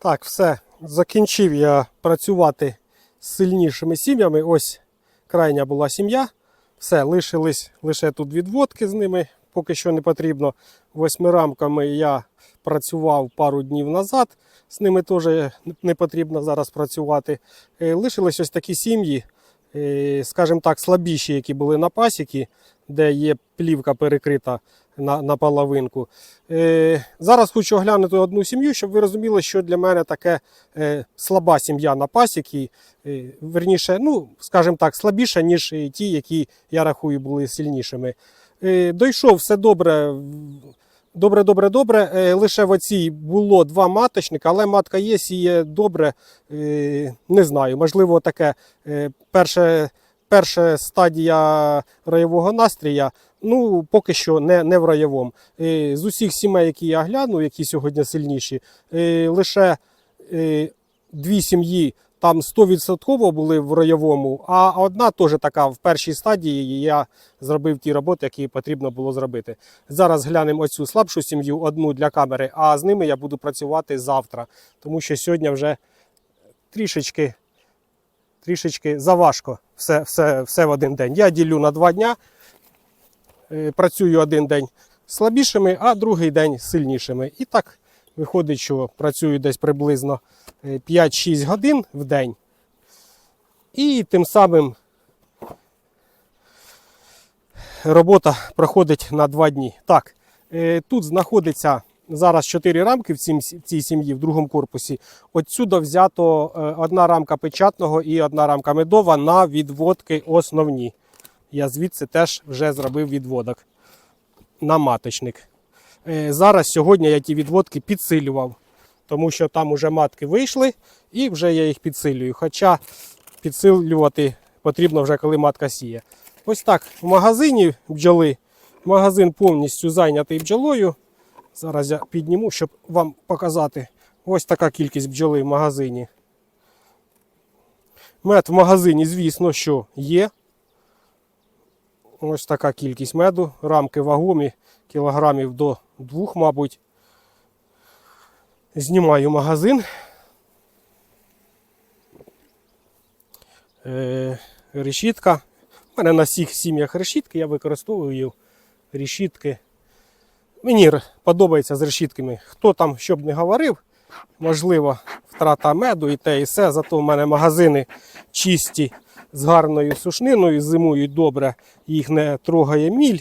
Так, все. Закінчив я працювати з сильнішими сім'ями. Ось крайня була сім'я. Все, лишились лише тут відводки з ними, поки що не потрібно. Восьмирамками я працював пару днів назад. З ними теж не потрібно зараз працювати. Е, Лишились ось такі сім'ї, е, скажімо так, слабіші, які були на пасіки, де є плівка перекрита на, на половинку. Е, зараз хочу оглянути одну сім'ю, щоб ви розуміли, що для мене таке е, слаба сім'я на пасіки. Е, верніше, ну, скажімо так, слабіша, ніж ті, які я рахую були сильнішими. Е, дойшов все добре. Добре, добре, добре. Е, Лише в оцій було два маточника, але матка є, сіє добре. Е, Не знаю, можливо, таке е, перше, перша стадія роєвого настрія. Ну, поки що не, не в роєвому. Е, З усіх сімей, які я глянув, які сьогодні сильніші, лише дві сім'ї там 100% були в роєвому, а одна теж така в першій стадії. Я зробив ті роботи, які потрібно було зробити. Зараз глянемо оцю слабшу сім'ю, одну для камери, а з ними я буду працювати завтра, тому що сьогодні вже трішечки, трішечки заважко все, все, все в один день. Я ділю на два дня. Е, Працюю один день слабішими, а другий день сильнішими. І так виходить, що працюю десь приблизно е, 5-6 годин в день. І тим самим робота проходить на 2 дні. Так, е, тут знаходиться зараз 4 рамки в цій сім'ї, в другому корпусі. Отсюди взято е, одна рамка печатного і одна рамка медова на відводки основні. Я звідси теж вже зробив відводок на маточник. Е, Зараз сьогодні я ті відводки підсилював, тому що там уже матки вийшли і вже я їх підсилюю. Хоча підсилювати потрібно вже коли матка сіє. Ось так в магазині бджоли. Магазин повністю зайнятий бджолою. Зараз я підніму, щоб вам показати. Ось така кількість бджоли в магазині. Мед в магазині, звісно, що є. Ось така кількість меду. Рамки вагомі, кілограмів до двох, мабуть. Знімаю магазин. Е, решітка. У мене на всіх сім'ях решітки, я використовую решітки. Мені подобається з решітками. Хто там що б не говорив, можливо, втрата меду і те, і все. Зато в мене магазини чисті з гарною сушниною, зимують добре, їх не трогає міль,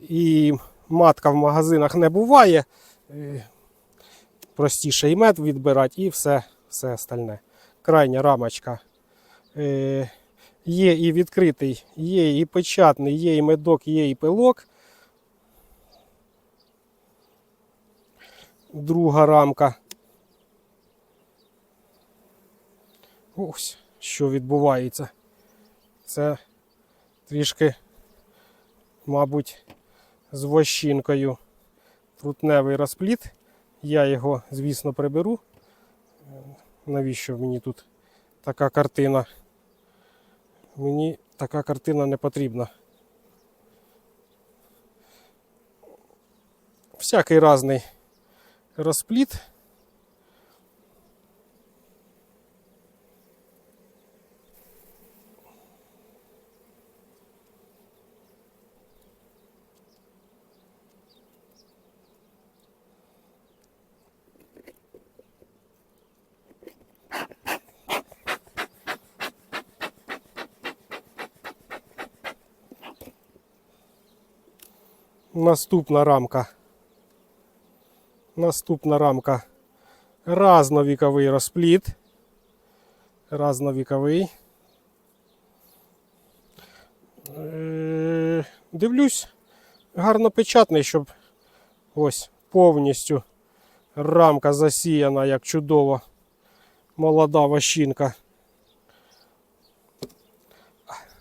і матка в магазинах не буває. Е, Простіше і мед відбирати, і все, все остальне. Крайня рамочка. Е, Є і відкритий, є і печатний, є і медок, є і пилок. Друга рамка. Ось, що відбувається. Це трішки, мабуть, з вощинкою трутневий розпліт. Я його, звісно, приберу. Навіщо мені тут така картина? Мені така картина не потрібна. Всякий різний розпліт. Наступна рамка. Наступна рамка. Разновіковий розпліт. Разновіковий. Е, Дивлюсь, гарно печатний, щоб ось повністю рамка засіяна, як чудово. Молода ващинка.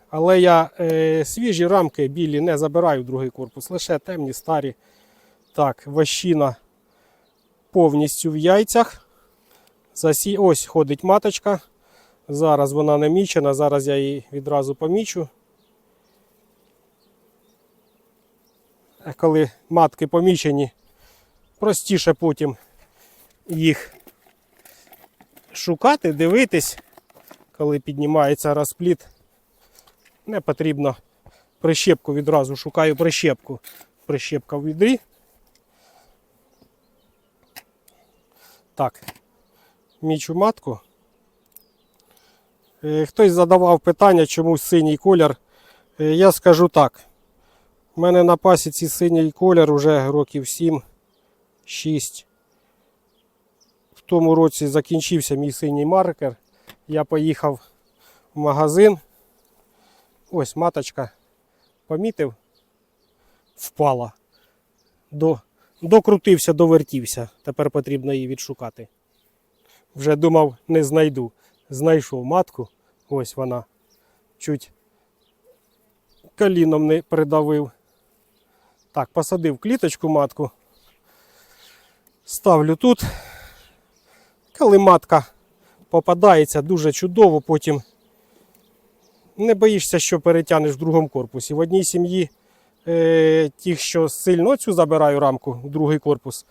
Але я е, свіжі рамки білі не забираю в другий корпус, лише темні, старі. Так, ващина повністю в яйцях. Засі... Ось ходить маточка. Зараз вона не мічена, зараз я її відразу помічу. Коли матки помічені, простіше потім їх шукати, дивитись, коли піднімається розпліт. Не потрібно прищепку відразу шукаю прищепку. Прищепка в відрі. Так, мічу матку. Е, Хтось задавав питання, чому синій колір. Е, Я скажу так. У мене на пасіці синій колір вже років 7-6. В тому році закінчився мій синій маркер. Я поїхав в магазин. Ось маточка. Помітив, впала. До, докрутився, довертівся. Тепер потрібно її відшукати. Вже думав, не знайду. Знайшов матку. Ось вона. Чуть коліном не придавив. Так, посадив кліточку матку. Ставлю тут. Коли матка попадається дуже чудово, потім не боїшся, що перетягнеш в другому корпусі. В одній сім'ї ті, що сильно цю забираю рамку, другий корпус.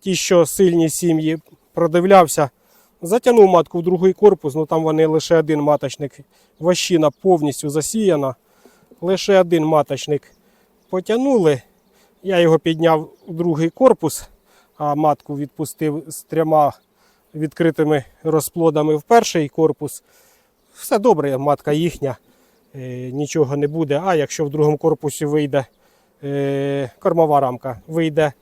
Ті, що сильні сім'ї, продивлявся, затягнув матку в другий корпус, ну там вони лише один маточник. Ващина повністю засіяна. Лише один маточник потягнули. Я його підняв в другий корпус, а матку відпустив з трьома відкритими розплодами в перший корпус. Все добре, матка їхня, е, нічого не буде. А якщо в другому корпусі вийде е, кормова рамка, вийде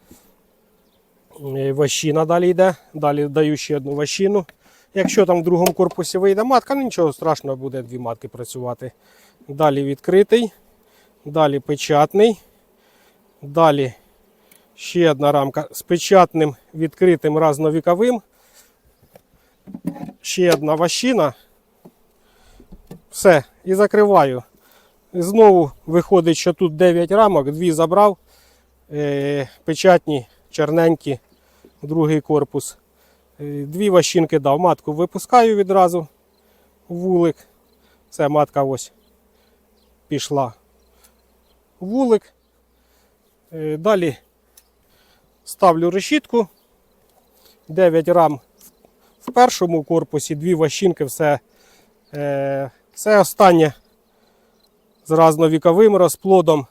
е, ващина, далі йде, далі даю ще одну ващину. Якщо там в другому корпусі вийде матка, ну нічого страшного, буде дві матки працювати. Далі відкритий, далі печатний, далі ще одна рамка з печатним відкритим разновіковим. Ще одна ващина. Все, і закриваю. Знову виходить, що тут 9 рамок, дві забрав. Е, печатні, чорненькі, другий корпус. Е, дві ващинки дав. Матку випускаю відразу вулик. Все, матка ось пішла. Вулик. Е, далі ставлю решітку. 9 рам в першому корпусі, дві ващинки, все, е, все останнє з разновіковим розплодом,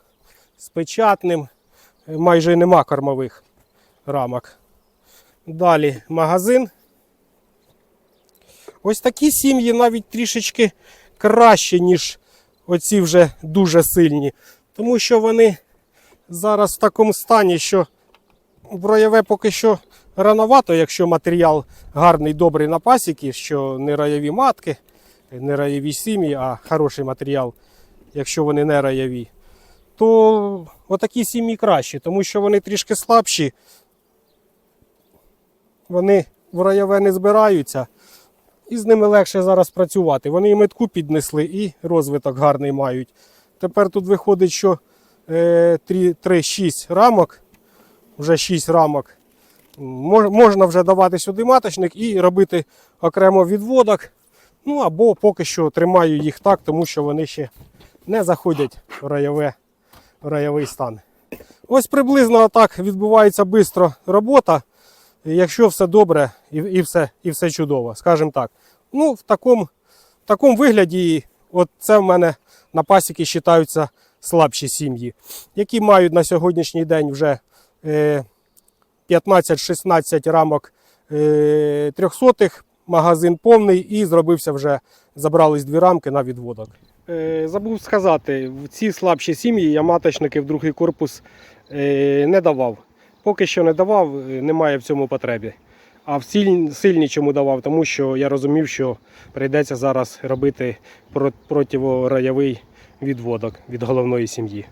з печатним, Е, майже нема кормових рамок. Далі магазин. Ось такі сім'ї навіть трішечки краще, ніж оці вже дуже сильні. Тому що вони зараз в такому стані, що броєве поки що рановато, якщо матеріал гарний, добрий на пасіки, що не раєві матки, не раєві сім'ї, а хороший матеріал, якщо вони не раєві, то отакі сім'ї кращі, тому що вони трішки слабші, вони в раєве не збираються. І з ними легше зараз працювати. Вони і метку піднесли, і розвиток гарний мають. Тепер тут виходить, що е, 3-6 рамок, вже 6 рамок. Можна вже давати сюди маточник і робити окремо відводок. Ну або поки що тримаю їх так, тому що вони ще не заходять в, райове, в райовий стан. Ось приблизно так відбувається швидко робота. Якщо все добре і, і, все, і все чудово, скажімо так. Ну, в такому, в такому вигляді, от це в мене на пасіки вважаються слабші сім'ї, які мають на сьогоднішній день вже е, 15-16 рамок е, трьохсотих, магазин повний і зробився вже, забрались дві рамки на відводок. Е, забув сказати, в ці слабші сім'ї я маточники в другий корпус е, не давав. Поки що не давав, е, немає в цьому потреби. А в сильні, чому давав, тому що я розумів, що прийдеться зараз робити про- противораєвий відводок від головної сім'ї.